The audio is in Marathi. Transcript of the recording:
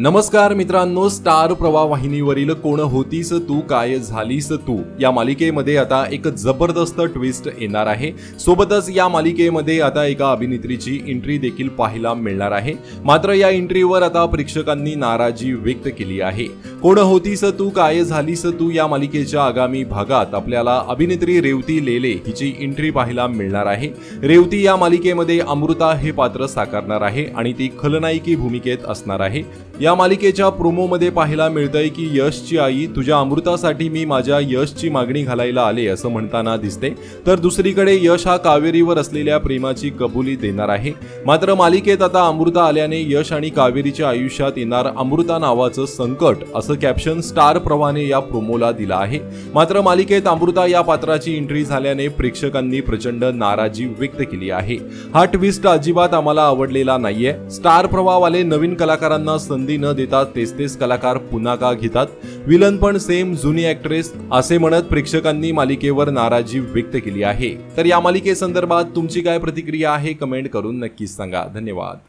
नमस्कार मित्रांनो स्टार प्रवाह वाहिनीवरील कोण होतीस तू काय झालीस तू? या मालिकेमध्ये आता एक जबरदस्त ट्विस्ट येणार आहे. सोबतच या मालिकेमध्ये आता एका अभिनेत्रीची एंट्री देखील पाहायला मिळणार आहे. मात्र या एंट्रीवर आता प्रेक्षकांनी नाराजी व्यक्त केली आहे. कोण होतीस तू? काय झालीस तू? या मालिकेच्या आगामी भागात आपल्याला अभिनेत्री रेवती लेले हिची एंट्री पाहायला मिळणार आहे. रेवती या मालिकेमध्ये अमृता हे पात्र साकारणार आहे आणि ती खलनायकी भूमिकेत असणार आहे. या मालिकेच्या प्रोमोमध्ये पाहायला मिळतंय की यशची आई तुझ्या अमृतासाठी मी माझ्या यशची मागणी घालायला आले असं म्हणताना दिसते. तर दुसरीकडे यश हा कावेरीवर असलेल्या प्रेमाची कबुली देणार आहे. मात्र मालिकेत आता अमृता आल्याने यश आणि कावेरीच्या आयुष्यात येणार अमृता नावाचं संकट असं कॅप्शन स्टार प्रवाहाने या प्रोमोला दिलं आहे. मात्र मालिकेत अमृता या पात्राची एंट्री झाल्याने प्रेक्षकांनी प्रचंड नाराजी व्यक्त केली आहे. हा ट्विस्ट अजिबात आम्हाला आवडलेला नाहीये. स्टार प्रवाहवाले नवीन कलाकारांना संधी न देता तेच तेच कलाकार पुन्हा का घेतात? विलन पण सेम जुनी ऍक्ट्रेस असे म्हणत प्रेक्षकांनी मालिकेवर नाराजी व्यक्त केली आहे. तर या मालिकेसंदर्भात तुमची काय प्रतिक्रिया आहे? कमेंट करून नक्कीच सांगा. धन्यवाद.